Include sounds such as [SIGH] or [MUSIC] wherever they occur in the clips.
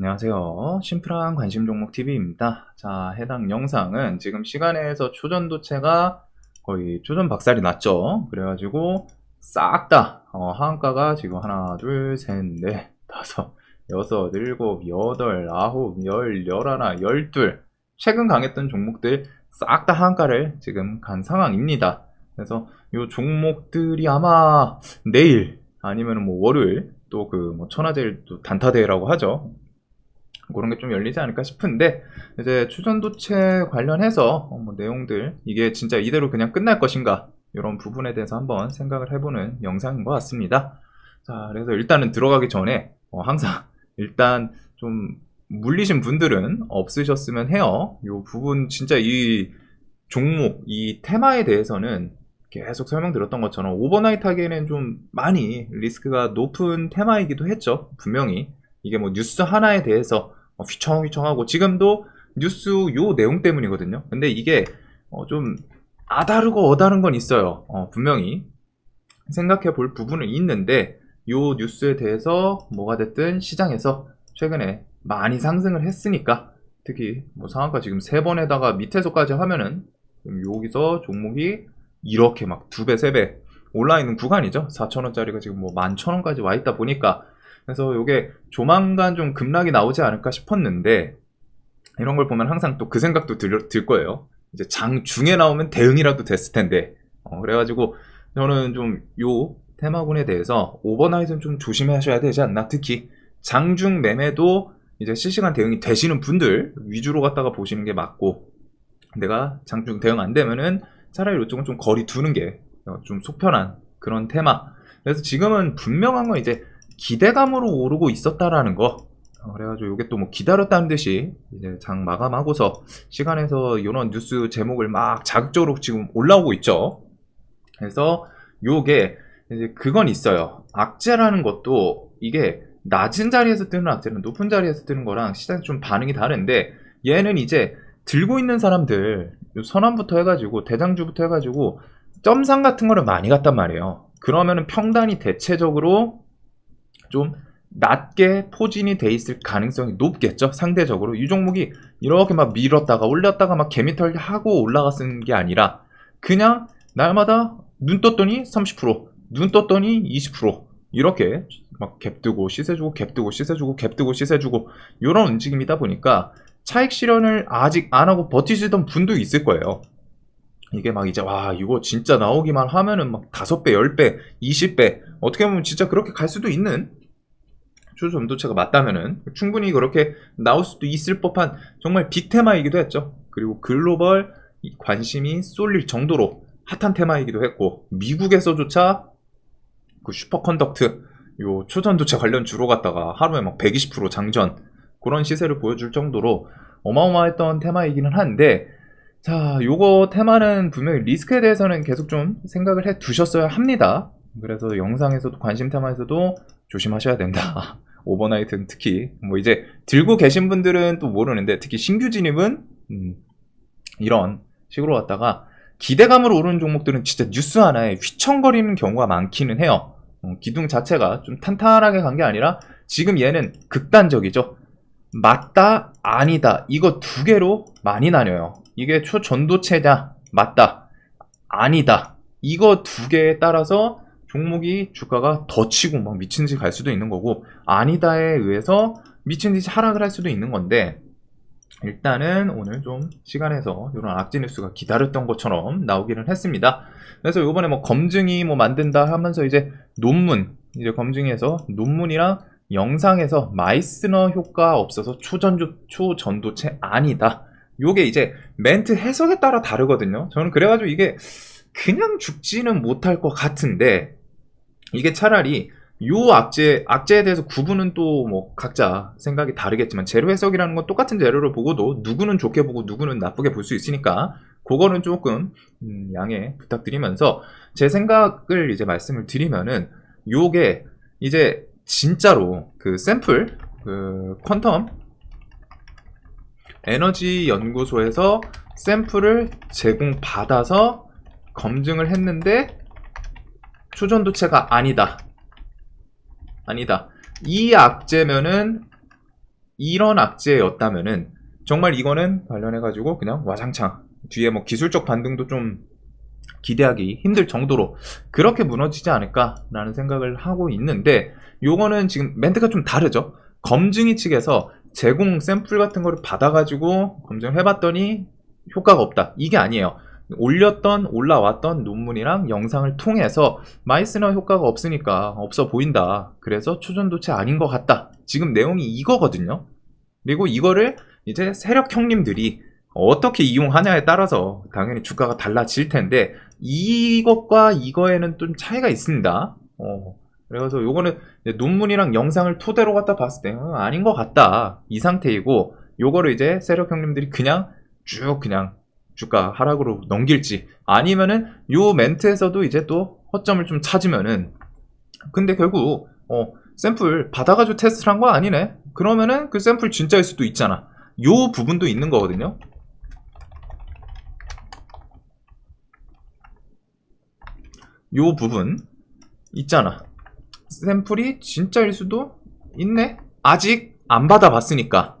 안녕하세요. 심플한 관심 종목 TV입니다. 자, 해당 영상은 지금 시간에서 초전도체가 거의 초전 박살이 났죠. 그래가지고 싹다 어, 하한가가 지금 하나, 둘, 셋, 넷, 다섯, 여섯, 일곱, 여덟, 아홉, 열, 열하나, 열둘 최근 강했던 종목들 싹 다 하한가를 지금 간 상황입니다. 그래서 이 종목들이 아마 내일 아니면 뭐 월요일 또그뭐 천하제일 또 단타대회라고 하죠. 그런 게 좀 열리지 않을까 싶은데 이제 추전도체 관련해서 어, 뭐 내용들 이게 진짜 이대로 그냥 끝날 것인가 이런 부분에 대해서 한번 생각을 해보는 영상인 것 같습니다. 자, 그래서 일단은 들어가기 전에 어, 항상 [LAUGHS] 일단 좀 물리신 분들은 없으셨으면 해요. 이 부분 진짜 이 종목, 이 테마에 대해서는 계속 설명드렸던 것처럼 오버나이트 하기에는 좀 많이 리스크가 높은 테마이기도 했죠. 분명히 이게 뭐 뉴스 하나에 대해서 어, 휘청휘청하고 지금도 뉴스 요 내용 때문이거든요. 근데 이게 어, 좀 아다르고 어다른 건 있어요. 어, 분명히 생각해 볼 부분은 있는데 요 뉴스에 대해서 뭐가 됐든 시장에서 최근에 많이 상승을 했으니까 특히 뭐 상한가 지금 세 번에다가 밑에서까지 하면은 여기서 종목이 이렇게 막 두 배, 세 배 올라 있는 구간이죠. 4천원짜리가 지금 뭐 11,000원까지 와 있다 보니까 그래서 이게 조만간 좀 급락이 나오지 않을까 싶었는데 이런 걸 보면 항상 또 그 생각도 들, 들 거예요. 이제 장 중에 나오면 대응이라도 됐을 텐데. 어, 그래가지고 저는 좀 요 테마군에 대해서 오버나잇은 좀 조심하셔야 되지 않나? 특히 장중 매매도 이제 실시간 대응이 되시는 분들 위주로 갖다가 보시는 게 맞고 내가 장중 대응 안 되면은 차라리 이쪽은 좀 거리 두는 게 좀 속편한 그런 테마. 그래서 지금은 분명한 건 이제 기대감으로 오르고 있었다라는 거. 어, 그래가지고 이게 또 뭐 기다렸다는 듯이 이제 장 마감하고서 시간에서 이런 뉴스 제목을 막 자극적으로 지금 올라오고 있죠. 그래서 요게 이제 그건 있어요. 악재라는 것도 이게 낮은 자리에서 뜨는 악재는 높은 자리에서 뜨는 거랑 시장이 좀 반응이 다른데 얘는 이제 들고 있는 사람들 요 선암부터 해가지고 대장주부터 해가지고 점상 같은 거를 많이 갔단 말이에요. 그러면은 평단이 대체적으로 좀 낮게 포진이 돼 있을 가능성이 높겠죠. 상대적으로 이 종목이 이렇게 막 밀었다가 올렸다가 막 개미털기 하고 올라갔은 게 아니라 그냥 날마다 눈 떴더니 30%, 눈 떴더니 20% 이렇게 막 갭뜨고 시세주고 갭뜨고 시세주고 갭뜨고 시세주고 이런 움직임이다 보니까 차익 실현을 아직 안 하고 버티시던 분도 있을 거예요. 이게 막 이제 와 이거 진짜 나오기만 하면은 막 다섯 배, 열 배, 이십 배 어떻게 보면 진짜 그렇게 갈 수도 있는 초전도체가 맞다면은 충분히 그렇게 나올 수도 있을 법한 정말 빅 테마이기도 했죠. 그리고 글로벌 관심이 쏠릴 정도로 핫한 테마이기도 했고 미국에서조차 그 슈퍼컨덕트 요 초전도체 관련 주로 갔다가 하루에 막 120% 장전 그런 시세를 보여줄 정도로 어마어마했던 테마이기는 한데 자, 요거 테마는 분명히 리스크에 대해서는 계속 좀 생각을 해 두셨어야 합니다. 그래서 영상에서도 관심 테마에서도 조심하셔야 된다. [LAUGHS] 오버나이트는 특히 뭐 이제 들고 계신 분들은 또 모르는데 특히 신규 진입은 음, 이런 식으로 갔다가 기대감으로 오르는 종목들은 진짜 뉴스 하나에 휘청거리는 경우가 많기는 해요. 어, 기둥 자체가 좀 탄탄하게 간 게 아니라 지금 얘는 극단적이죠. 맞다, 아니다. 이거 두 개로 많이 나뉘어요. 이게 초전도체냐, 맞다, 아니다. 이거 두 개에 따라서 종목이 주가가 더 치고 막 미친 듯이 갈 수도 있는 거고, 아니다에 의해서 미친 듯이 하락을 할 수도 있는 건데, 일단은 오늘 좀 시간에서 이런 악재 뉴스가 기다렸던 것처럼 나오기는 했습니다. 그래서 이번에 뭐 검증이 뭐 만든다 하면서 이제 논문, 이제 검증해서 논문이랑 영상에서 마이스너 효과 없어서 초전조, 초전도체 아니다. 요게 이제 멘트 해석에 따라 다르거든요. 저는 그래가지고 이게 그냥 죽지는 못할 것 같은데 이게 차라리 요 악재, 악재에 대해서 구분은 또 뭐 각자 생각이 다르겠지만 재료 해석이라는 건 똑같은 재료를 보고도 누구는 좋게 보고 누구는 나쁘게 볼 수 있으니까 그거는 조금 음, 양해 부탁드리면서 제 생각을 이제 말씀을 드리면은 요게 이제 진짜로 그 샘플 그 퀀텀 에너지 연구소에서 샘플을 제공받아서 검증을 했는데 초전도체가 아니다. 아니다. 이 악재면은 이런 악재였다면은 정말 이거는 관련해가지고 그냥 와장창 뒤에 뭐 기술적 반등도 좀 기대하기 힘들 정도로 그렇게 무너지지 않을까라는 생각을 하고 있는데 요거는 지금 멘트가 좀 다르죠. 검증이 측에서 제공 샘플 같은 거를 받아가지고 검증을 해봤더니 효과가 없다. 이게 아니에요. 올렸던 올라왔던 논문이랑 영상을 통해서 마이스너 효과가 없으니까 없어 보인다. 그래서 초전도체 아닌 것 같다. 지금 내용이 이거거든요. 그리고 이거를 이제 세력 형님들이 어떻게 이용하냐에 따라서 당연히 주가가 달라질 텐데 이것과 이거에는 좀 차이가 있습니다. 어, 그래서 요거는 논문이랑 영상을 토대로 갖다 봤을 때 어, 아닌 것 같다. 이 상태이고 요거를 이제 세력 형님들이 그냥 쭉 그냥 주가 하락으로 넘길지 아니면은 요 멘트에서도 이제 또 허점을 좀 찾으면은 근데 결국 어 샘플 받아가지고 테스트를 한 거 아니네? 그러면은 그 샘플 진짜일 수도 있잖아. 요 부분도 있는 거거든요. 요 부분 있잖아 샘플이 진짜일 수도 있네? 아직 안 받아봤으니까.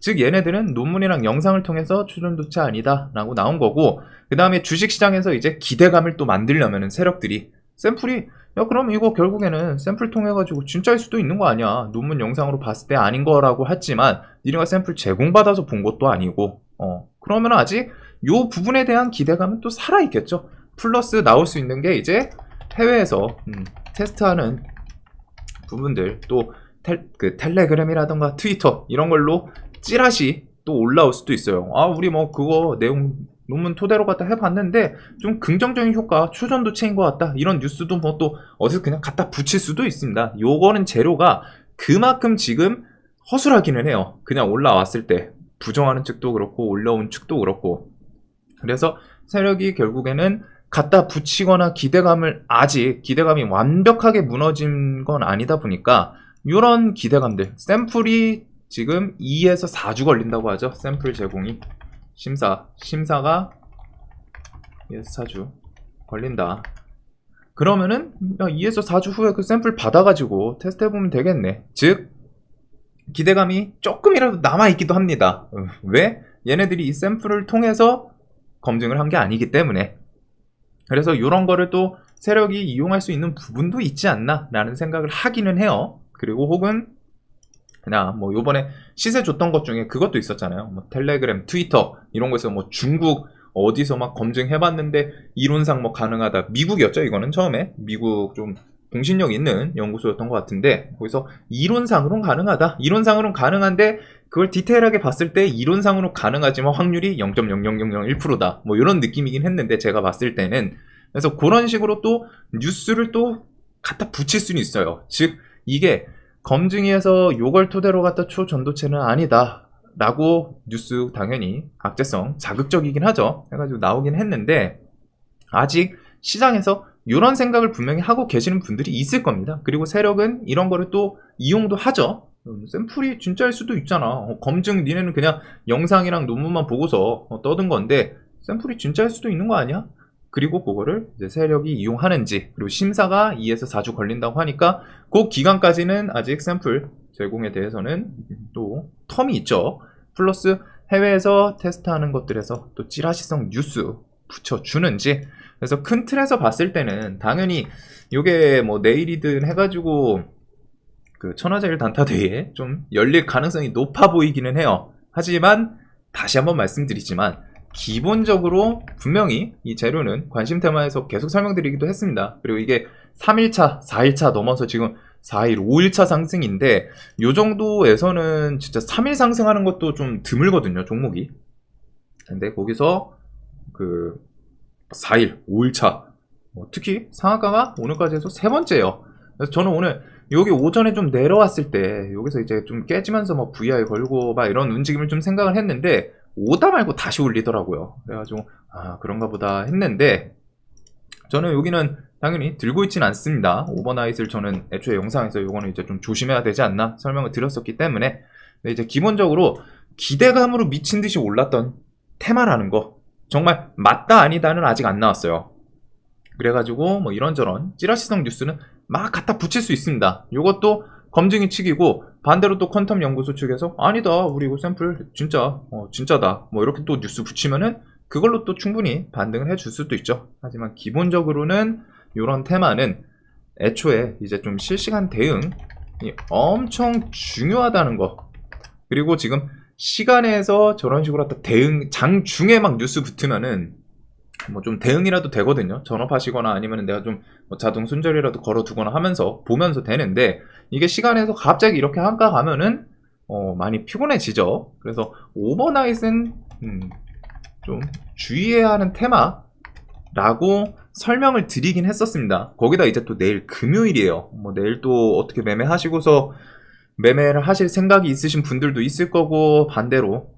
즉 얘네들은 논문이랑 영상을 통해서 추존도체 아니다 라고 나온 거고 그 다음에 주식시장에서 이제 기대감을 또 만들려면은 세력들이 샘플이 야 그럼 이거 결국에는 샘플 통해 가지고 진짜일 수도 있는 거 아니야. 논문 영상으로 봤을 때 아닌 거라고 했지만 니네가 샘플 제공받아서 본 것도 아니고. 어 그러면 아직 요 부분에 대한 기대감은 또 살아있겠죠? 플러스 나올 수 있는 게 이제 해외에서 음, 테스트하는 부분들 또 텔, 그 텔레그램이라던가 트위터 이런 걸로 찌라시 또 올라올 수도 있어요. 아, 우리 뭐 그거 내용 논문 토대로 갖다 해봤는데 좀 긍정적인 효과 추전 도체인 것 같다. 이런 뉴스도 뭐 또 어디서 그냥 갖다 붙일 수도 있습니다. 요거는 재료가 그만큼 지금 허술하기는 해요. 그냥 올라왔을 때 부정하는 측도 그렇고 올라온 측도 그렇고 그래서 세력이 결국에는 갖다 붙이거나 기대감을 아직 기대감이 완벽하게 무너진 건 아니다 보니까 이런 기대감들 샘플이 지금 2에서 4주 걸린다고 하죠. 샘플 제공이 심사 심사가 2에서 4주 걸린다. 그러면은 2에서 4주 후에 그 샘플 받아가지고 테스트 해보면 되겠네. 즉 기대감이 조금이라도 남아 있기도 합니다. 어, 왜? 얘네들이 이 샘플을 통해서 검증을 한 게 아니기 때문에 그래서 이런 거를 또 세력이 이용할 수 있는 부분도 있지 않나라는 생각을 하기는 해요. 그리고 혹은 그냥 뭐 요번에 시세 줬던 것 중에 그것도 있었잖아요. 뭐 텔레그램, 트위터 이런 거에서 뭐 중국 어디서 막 검증해봤는데 이론상 뭐 가능하다. 미국이었죠 이거는 처음에 미국 좀 공신력 있는 연구소였던 것 같은데 거기서 이론상으로는 가능하다. 이론상으로는 가능한데 그걸 디테일하게 봤을 때 이론상으로 가능하지만 확률이 0.00001%다. 뭐 이런 느낌이긴 했는데 제가 봤을 때는 그래서 그런 식으로 또 뉴스를 또 갖다 붙일 수는 있어요. 즉 이게 검증위에서 요걸 토대로 갖다 초전도체는 아니다. 라고 뉴스 당연히 악재성 자극적이긴 하죠. 해가지고 나오긴 했는데 아직 시장에서 이런 생각을 분명히 하고 계시는 분들이 있을 겁니다. 그리고 세력은 이런 거를 또 이용도 하죠. 음, 샘플이 진짜일 수도 있잖아. 어, 검증 니네는 그냥 영상이랑 논문만 보고서 어, 떠든 건데 샘플이 진짜일 수도 있는 거 아니야? 그리고 그거를 이제 세력이 이용하는지 그리고 심사가 2에서 4주 걸린다고 하니까 그 기간까지는 아직 샘플 제공에 대해서는 또 텀이 있죠. 플러스 해외에서 테스트하는 것들에서 또 찌라시성 뉴스 붙여주는지 그래서 큰 틀에서 봤을 때는 당연히 이게 뭐 내일이든 해가지고 그 천하제일 단타대회에 좀 열릴 가능성이 높아 보이기는 해요. 하지만 다시 한번 말씀드리지만 기본적으로 분명히 이 재료는 관심 테마에서 계속 설명드리기도 했습니다. 그리고 이게 3일차, 4일차 넘어서 지금 4일, 5일차 상승인데 요 정도에서는 진짜 3일 상승하는 것도 좀 드물거든요, 종목이. 근데 거기서 그 4일, 5일차 뭐 특히 상한가가 오늘까지 해서 세 번째예요. 그래서 저는 오늘 여기 오전에 좀 내려왔을 때 여기서 이제 좀 깨지면서 뭐 VI 걸고 막 이런 움직임을 좀 생각을 했는데 오다 말고 다시 올리더라고요. 그래가지고 아 그런가 보다 했는데 저는 여기는 당연히 들고 있진 않습니다. 오버나잇을 저는 애초에 영상에서 이거는 이제 좀 조심해야 되지 않나 설명을 드렸었기 때문에 이제 기본적으로 기대감으로 미친 듯이 올랐던 테마라는 거 정말 맞다 아니다는 아직 안 나왔어요. 그래가지고 뭐 이런저런 찌라시성 뉴스는 막 갖다 붙일 수 있습니다. 이것도 검증이 측이고 반대로 또 퀀텀 연구소 측에서 아니다 우리 이거 샘플 진짜 어, 진짜다 뭐 이렇게 또 뉴스 붙이면은 그걸로 또 충분히 반등을 해 줄 수도 있죠 하지만 기본적으로는 이런 테마는 애초에 이제 좀 실시간 대응이 엄청 중요하다는 거 그리고 지금 시간에서 저런 식으로 딱 대응 장 중에 막 뉴스 붙으면은 뭐 좀 대응이라도 되거든요. 전업하시거나 아니면 내가 좀 뭐 자동 순절이라도 걸어두거나 하면서 보면서 되는데 이게 시간에서 갑자기 이렇게 한가 가면은 어, 많이 피곤해지죠. 그래서 오버나잇은 음, 좀 주의해야 하는 테마라고 설명을 드리긴 했었습니다. 거기다 이제 또 내일 금요일이에요. 뭐 내일 또 어떻게 매매하시고서 매매를 하실 생각이 있으신 분들도 있을 거고 반대로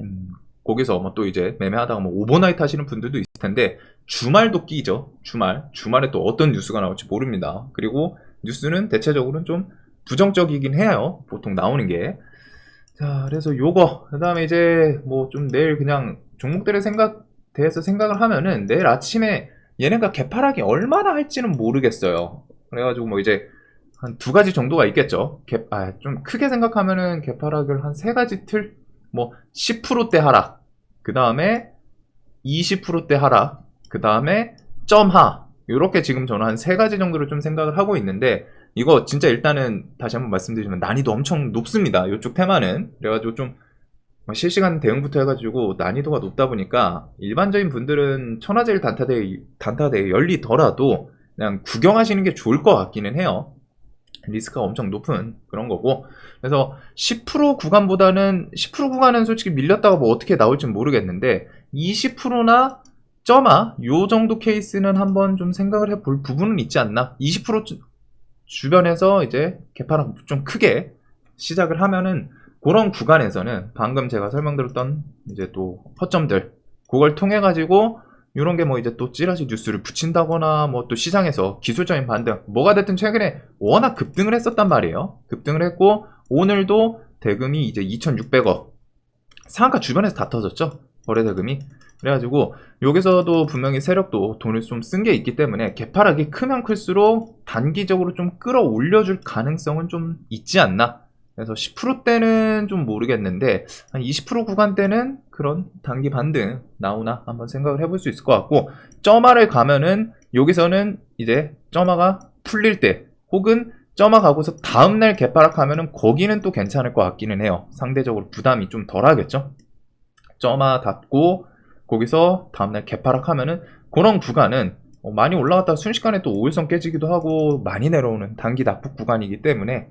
음, 거기서 뭐 또 이제 매매하다가 뭐 오버나잇 하시는 분들도 있을 텐데 주말도 끼죠. 주말. 주말에 또 어떤 뉴스가 나올지 모릅니다. 그리고 뉴스는 대체적으로는 좀 부정적이긴 해요. 보통 나오는 게. 자, 그래서 요거. 그 다음에 이제 뭐 좀 내일 그냥 종목들의 생각, 대해서 생각을 하면은 내일 아침에 얘네가 개파락이 얼마나 할지는 모르겠어요. 그래가지고 뭐 이제 한 두 가지 정도가 있겠죠. 개, 아, 좀 크게 생각하면은 개파락을 한 세 가지 틀? 뭐 10%대 하락. 그 다음에 20%대 하락. 그 다음에 점하. 요렇게 지금 저는 한 세 가지 정도를 좀 생각을 하고 있는데 이거 진짜 일단은 다시 한번 말씀드리지만 난이도 엄청 높습니다. 이쪽 테마는. 그래가지고 좀뭐 실시간 대응부터 해가지고 난이도가 높다 보니까 일반적인 분들은 천하제일 단타대회, 단타대회 열리더라도 그냥 구경하시는 게 좋을 것 같기는 해요. 리스크가 엄청 높은 그런 거고. 그래서 10% 구간보다는 10% 구간은 솔직히 밀렸다가 뭐 어떻게 나올지 모르겠는데 20%나 점아 요 정도 케이스는 한번 좀 생각을 해볼 부분은 있지 않나. 20% 주- 주변에서 이제 개파랑 좀 크게 시작을 하면은 그런 구간에서는 방금 제가 설명드렸던 이제 또 허점들 그걸 통해 가지고 이런 게 뭐 이제 또 찌라시 뉴스를 붙인다거나 뭐 또 시장에서 기술적인 반등 뭐가 됐든 최근에 워낙 급등을 했었단 말이에요. 급등을 했고 오늘도 대금이 이제 2,600억 상한가 주변에서 다 터졌죠. 거래 대금이 그래가지고 여기서도 분명히 세력도 돈을 좀 쓴 게 있기 때문에 개파락이 크면 클수록 단기적으로 좀 끌어올려줄 가능성은 좀 있지 않나. 그래서 10%대는 좀 모르겠는데 한 20% 구간대는 그런 단기 반등 나오나 한번 생각을 해볼 수 있을 것 같고 점화를 가면은 여기서는 이제 점화가 풀릴 때 혹은 점화 가고서 다음날 개파락하면은 거기는 또 괜찮을 것 같기는 해요. 상대적으로 부담이 좀 덜하겠죠. 점화 닫고 거기서 다음날 개파락하면은 그런 구간은 어, 많이 올라갔다가 순식간에 또 5일선 깨지기도 하고 많이 내려오는 단기 낙폭 구간이기 때문에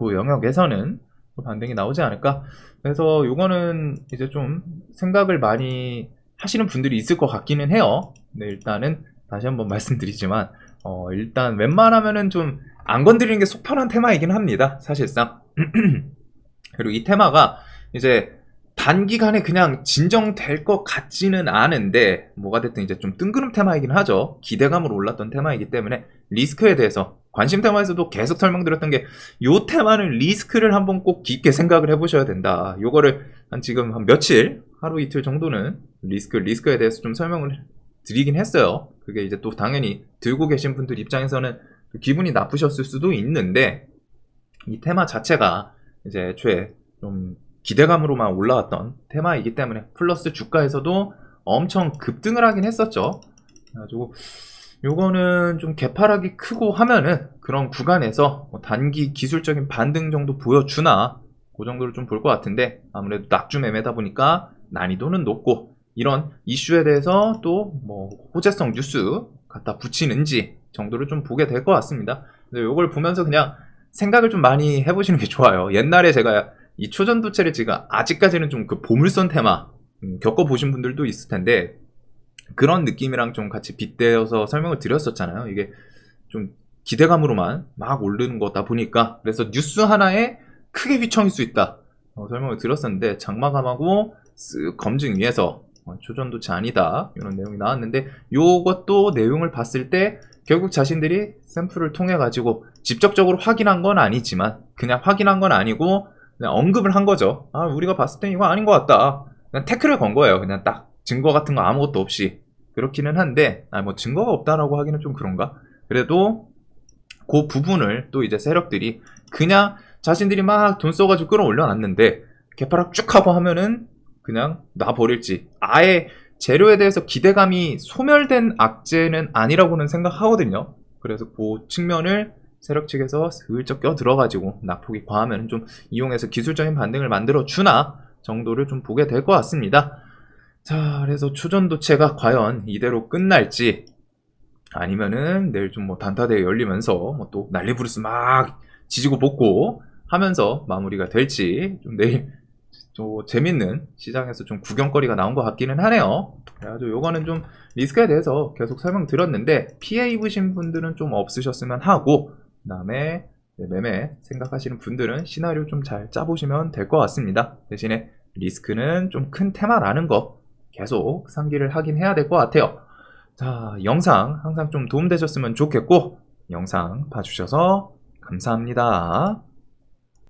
그 영역에서는 또 반등이 나오지 않을까. 그래서 요거는 이제 좀 생각을 많이 하시는 분들이 있을 것 같기는 해요. 네, 일단은 다시 한번 [LAUGHS] 말씀드리지만 어, 일단 웬만하면은 좀 안 건드리는 게 속 편한 테마이긴 합니다. 사실상. [CLEARS THROAT] 그리고 이 테마가 이제 단기간에 그냥 진정될 것 같지는 않은데 뭐가 됐든 이제 좀 뜬구름 테마이긴 하죠. 기대감으로 올랐던 테마이기 때문에 리스크에 대해서 관심 테마에서도 계속 설명드렸던 게 요 테마는 리스크를 한번 꼭 깊게 생각을 해보셔야 된다. 요거를 한 지금 한 며칠 하루 이틀 정도는 리스크 리스크에 대해서 좀 설명을 드리긴 했어요. 그게 이제 또 당연히 들고 계신 분들 입장에서는 기분이 나쁘셨을 수도 있는데 이 테마 자체가 이제 애초에 좀 기대감으로만 올라왔던 테마이기 때문에 플러스 주가에서도 엄청 급등을 하긴 했었죠. 그래가지고 요거는 좀 개파락이 크고 하면은 그런 구간에서 뭐 단기 기술적인 반등 정도 보여주나 그 정도를 좀 볼 것 같은데 아무래도 낙주 매매다 보니까 난이도는 높고 이런 이슈에 대해서 또 뭐 호재성 뉴스 갖다 붙이는지 정도를 좀 보게 될 것 같습니다. 근데 요걸 보면서 그냥 생각을 좀 많이 해보시는 게 좋아요. 옛날에 제가 이 초전도체를 지금 아직까지는 좀 그 보물선 테마 음, 겪어보신 분들도 있을 텐데 그런 느낌이랑 좀 같이 빗대어서 설명을 드렸었잖아요. 이게 좀 기대감으로만 막 오르는 거다 보니까 그래서 뉴스 하나에 크게 휘청일 수 있다. 어, 설명을 드렸었는데 장마감하고 쓱 검증 위해서 어, 초전도체 아니다 이런 내용이 나왔는데 요것도 내용을 봤을 때 결국 자신들이 샘플을 통해 가지고 직접적으로 확인한 건 아니지만 그냥 확인한 건 아니고 언급을 한 거죠. 아 우리가 봤을 때 이거 아닌 것 같다. 그냥 태클을 건 거예요. 그냥 딱 증거 같은 거 아무것도 없이 그렇기는 한데 아 뭐 증거가 없다라고 하기는 좀 그런가. 그래도 그 부분을 또 이제 세력들이 그냥 자신들이 막 돈 써가지고 끌어올려놨는데 개파락 쭉 하고 하면은 그냥 놔버릴지 아예 재료에 대해서 기대감이 소멸된 악재는 아니라고는 생각하거든요. 그래서 그 측면을 세력 측에서 슬쩍 껴 들어가지고 낙폭이 과하면 좀 이용해서 기술적인 반등을 만들어 주나 정도를 좀 보게 될 것 같습니다. 자, 그래서 초전도체가 과연 이대로 끝날지 아니면은 내일 좀 뭐 단타대회 열리면서 뭐 또 난리 부르스 막 지지고 볶고 하면서 마무리가 될지 좀 내일 좀 재밌는 시장에서 좀 구경거리가 나온 것 같기는 하네요. 그래가지고 요거는 좀 리스크에 대해서 계속 설명드렸는데 피해 입으신 분들은 좀 없으셨으면 하고 그 다음에 네, 매매 생각하시는 분들은 시나리오 좀 잘 짜보시면 될 것 같습니다. 대신에 리스크는 좀 큰 테마라는 거 계속 상기를 하긴 해야 될 것 같아요. 자, 영상 항상 좀 도움되셨으면 좋겠고 영상 봐주셔서 감사합니다.